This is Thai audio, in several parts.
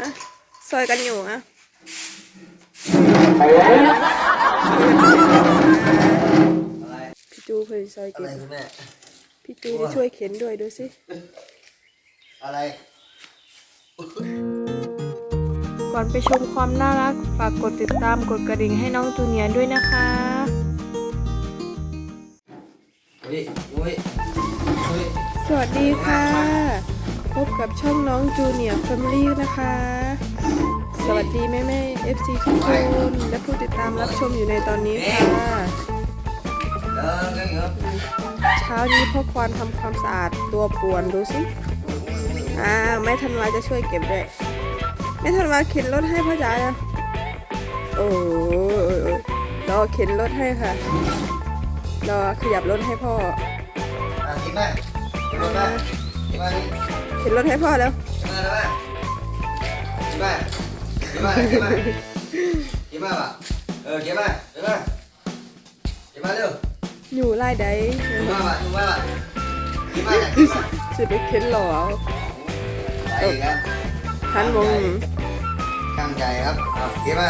อะซอยกันอยู่อะอะไรพี่จูเคยซอยอะเก็ไรบคุณแม่ พี่จูจะช่วยเข็นด้วยดูสิอะไร ก่อนไปชมความน่ารักฝากกดติดตามกดกระดิ่งให้น้องจูเนียร์ด้วยนะคะ อุ้ยอุ้ยอุ้ยสวัสดีค่ะ พบกับช่องน้องจูเนียร์แฟมิลี่นะคะ สวัสดีแม่แม่ๆ FC ทุกคนและผู้ติดตามรับชมอยู่ในตอนนี้ค่ะเช้านี้พ่อควานทำความสะอาดตัวป่วนดูสิอ่าแม่ธันวาจะช่วยเก็บด้วยแม่ธันวาเข็นรถให้พ่อจ๋านะโอ้รอเข็นรถให้ค่ะรอขยับรถให้พ่ออะกินไหมกินไหมกินไหม เห็นรถให้พ่อแล้วเก็บมาเก็บมาเก็บมาเออเก็บมาเก็บมาเก็บมาเร็วอยู่ไล่ได้เก็บมาเก็บมาเก็บมาสุดไปเข็นหล่อไปครับทันวงตั้งใจครับเก็บมา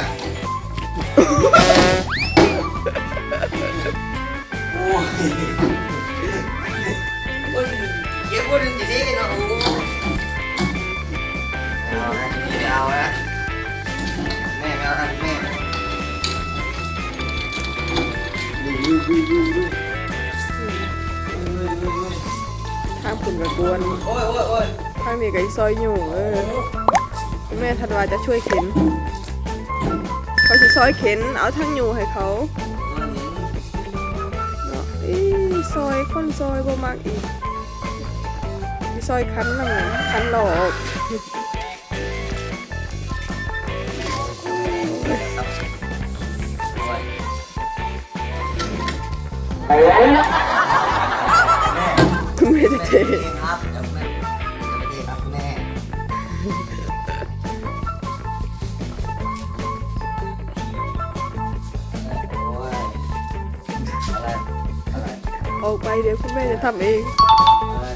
โอ้ยเก็บคนจริงๆเนาะ เอานะนี่เอานะแม่ไม่เอานะแม่ดูดูดูดูดูทางผุนกับกวนโอ้ยโอ้ยโอ้ยทางนี้กับอีซอยอยู่เออแม่ธันวาจะช่วยเข็น เขาจะซอยเข็นเอาทั้งอยู่ให้เขาเนาะอีซอยคนซอยบ่มากอีกซอยคันน่ะคันหลอก คุณแม่จะเทครับเดี๋ยวแม่จะไปเทครับแม่โอ้ยอะไรอะไรออกไปเดี๋ยวคุณแม่จะทำเอง อะไร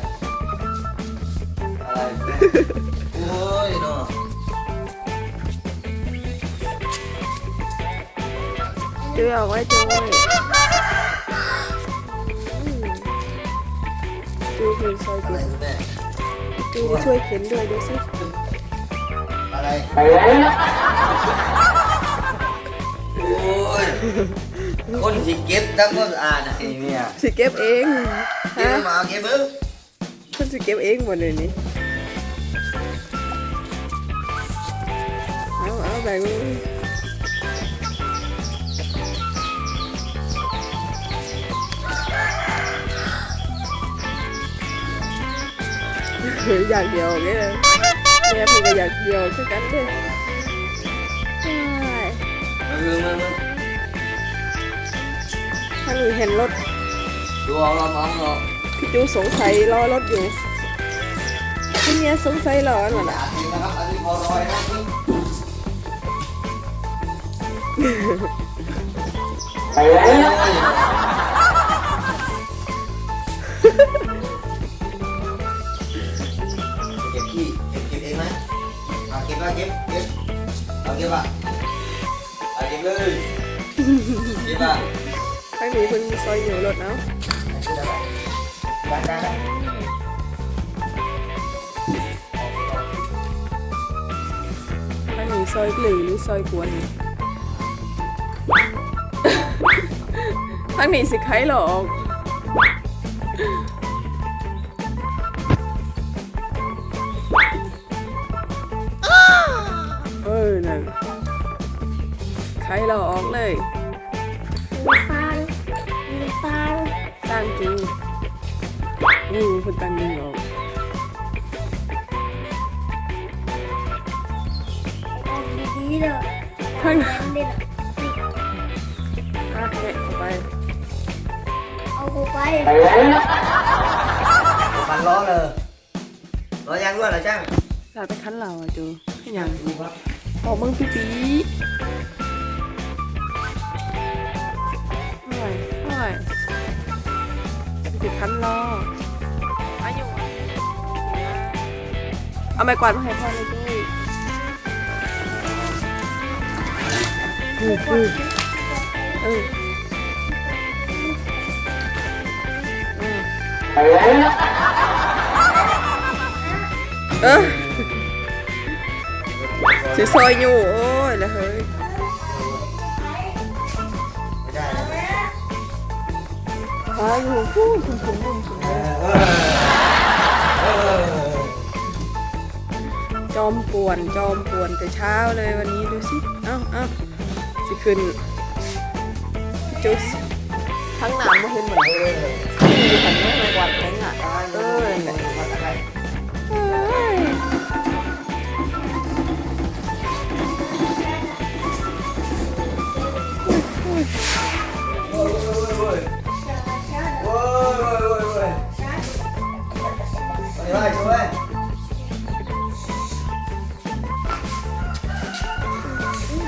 อะไรโอ้ยเนาะเจอเอาไว้เจอไว้ จูคือซอยอะไรจูคุณแม่จูจะช่วยเข็นด้วยดูสิอะไรโอ้ยคนที่เก็บทั้งหมดอ่านไอ้เนี่ยสิเก็บเองเก็บฮะมาเอาเก็บเบิ้งคนสิเก็บเองหมดเลยนี่เอาเอาแบ่ง มืออยากเดียวไงเลยแม่เพิ่งก็อยากเดียวคือกันเด้ใช่มามามามาถ้าหนูเห็นรถดูเอาเรามองเราพี่จูสงสัยรอรถอยู่พี่เมียสงสัยรอหน่อยนะนะครับอันนี้พอรอยนะนี่โอ้ยเมาเก็บเก็บเอาเก็บอะเอาเก็บเลยเก็บอะข้างนี้เพิ่งซอยอยู่รถเนาะได้ได้ได้ข้างนี้ซอยหรือหรือซอยกวนข้างนี้สิใครหรอก ใครหรอกเลยฟังมีฟังสร้างจริงนี่คนตังยิงออกเอาดีๆเลยข้างน้ำดิอะเนี่ยเข้าไป เอากูไปมันล้อเลยล้อยังด้วยเหรอจ้างสาดไปคันเราอะจูให้ยังดูครับออกมึงปีปี สิบพันล้ออายุเอาไม้กวาดมาให้พ่อเลยด้วยปูปูเออเออสิซอยอยู่โอ้ พาอยู่พูดถึงถึงถึงถึงจอมป่วนจอมป่วนแต่เช้าเลยวันนี้ดูสิเอ้าเอ้าสิขึ้นจุสทั้งหนามมาขึ้นเหมือนเดิมออยู่หันม่มาทั้งอะ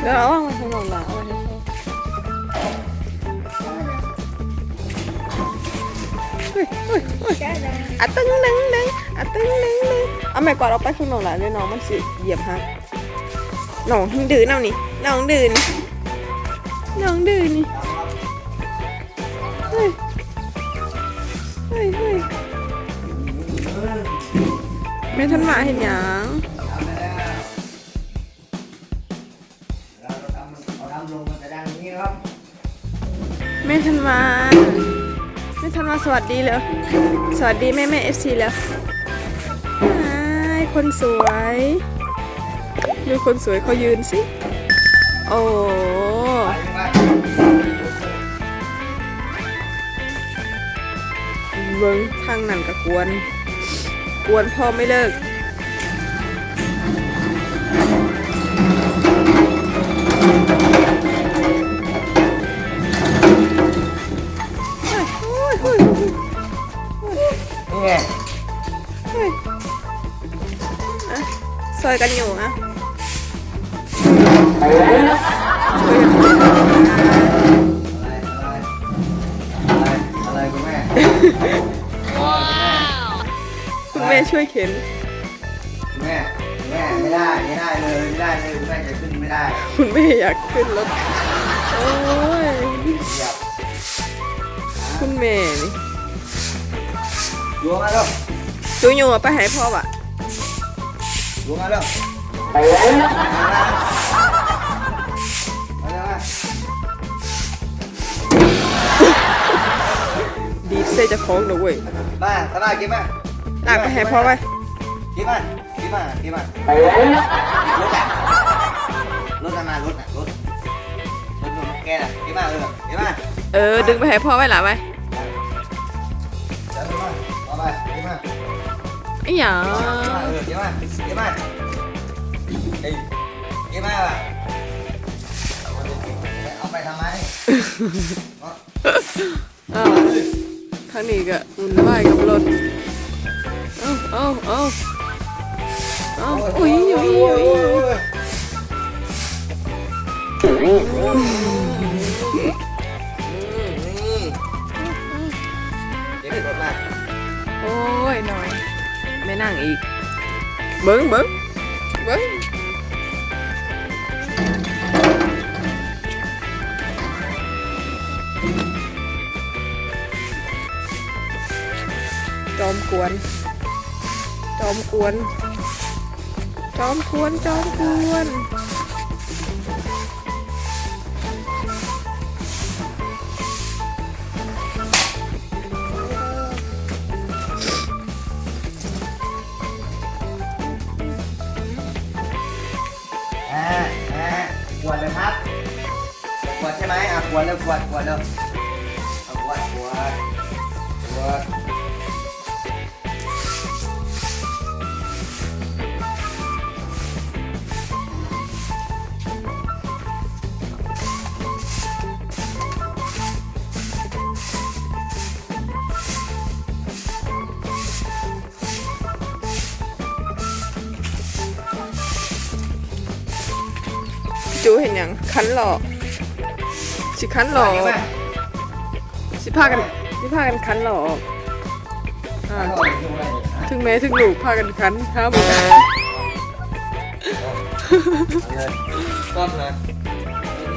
เดี๋ยวเอาวางไว้ข้างนอกหลังเอาไว้ให้พ่อเฮ้ยเฮ้ยเฮ้ยอะตึ้งนึงนึงอะตึ้งนึงนึงเอาแม่กอดเอาไปข้างนอกลังเดี๋ยวน้องมันสิเหยียบหักน้องดื้อน้องนี่น้องดื้อนี่น้องดื้อนี่เฮ้ยเฮ้ยเฮ้ยไม่ทันมาเห็นยัง ม่ทันมาไม่ทันมาสวัสดีเลยสวัสดีแม่แม่เอฟซีแล้วคนสวยดูคนสวยเขายืนสิ โอ้เบิ้งทางนั่นก็กวน กวนพ่อไม่เลิก ไงเฮ้ยอะซอยกันอยู่อะช่วยกันอะไรอะไรอะไรอะไรคุณแม่คุณแม่ช่วยเข็นคุณแม่คุณแม่ไม่ได้ไม่ได้เลยไม่ได้เลยคุณแม่จะขึ้นไม่ได้ คุณแม่อยากขึ้นรถ โอ้ยอย่าคุณแม่นี่ ล้วงมาแล้วจูอยู่ไปหายพ่อว่ะล้วงมาแล้วมาแล้วมาแล้วดีดเซจะฟ้องหนูเว้ยมาตลาดกินมาลากไปหายพ่อไปกินมากินมากินมารถอะรถอะมารถอะรถรถรถแกน่ะกินมาเออกินมาเออดึงไปหายพ่อไว้หล่ะไปเดี๋ยวกิน มาเอาไปกินมาไอ้หยังเออกินมากินมาเอ้ยกินมาว่ะเอาไปทำไมอ้าวทางนี้ก็อุ่นวายกับรถเอ้าเอ้าเอ้าเอ้าอุ้ยอุ้ยอุ้ยอุ้ โอ้ยหน่อย ไม่นั่งอีก เบิ้งเบิ้งเบิ้งจอมกวน จอมกวน จอมกวน จอมกวน อะขวดเร็วขวดข สิคันหล่อเาไปสิพากันสิพากันคันหล่ออ่าเอาไปดูอะไรเนี่ยถึงแม้ถึงลูกพากันคันห้าบุกเอาเลยต้มเลย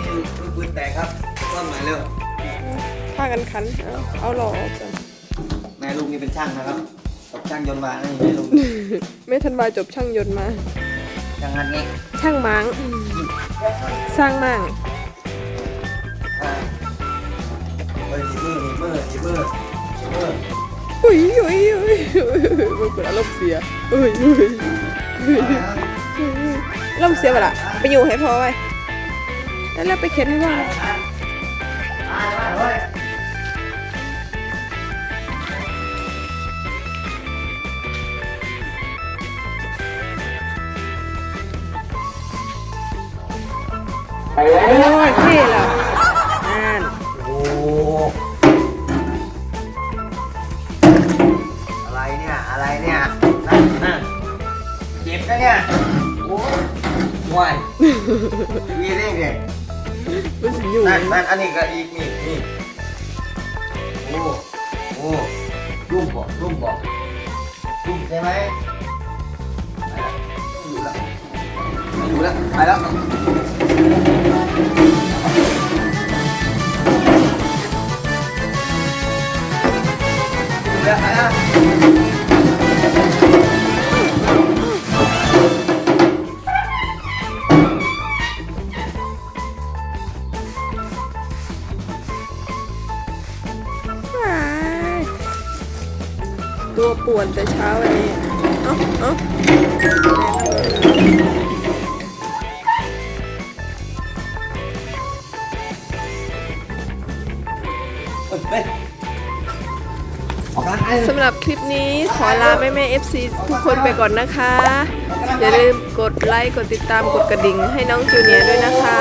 นี่ปืนแตกครับซ่อมหน่อยเร็วผ้ากันคัน เอาเอาหล่อออกจ้ะแม่ลุงนี่เป็นช่างนะครับตบช่างยนต์มานี่แม่ลุงไม่ทันวาจบช่างยนต์มาช่างงานไงช่างมังสร้างมั่ง อจิมือจิมืออุ้ยอุ้ยอุ้ยอุ้ยมันเกิดอารมณ์เสียอุ้ยอุ้ยอารมณ์เสียไปละไปอยู่ให้พอไว้แล้วเราไปเข็นให้พ่อโอ้ยเท่ล้ว นะเนี่ย โอ้ยห่วยมีเรื่องเนี่ยมันสิอยู่นั่นนั่นอันนี้ก็อีกนี่นี่โอ้โอ้รุ่มบอกรุ่มบอกรุ่มใช่ไหมไปแล้วอยู่แล้วไปแล้ว เอ้าเอ้าเฮ้ยออกกำลังกายสำหรับคลิปนี้ขอลาแม่แม่ๆ FC ทุกคนไปก่อนนะคะ อย่าลืมกดไลค์ กดติดตามกดกระดิ่งให้น้องจูเนียร์ด้วยนะคะ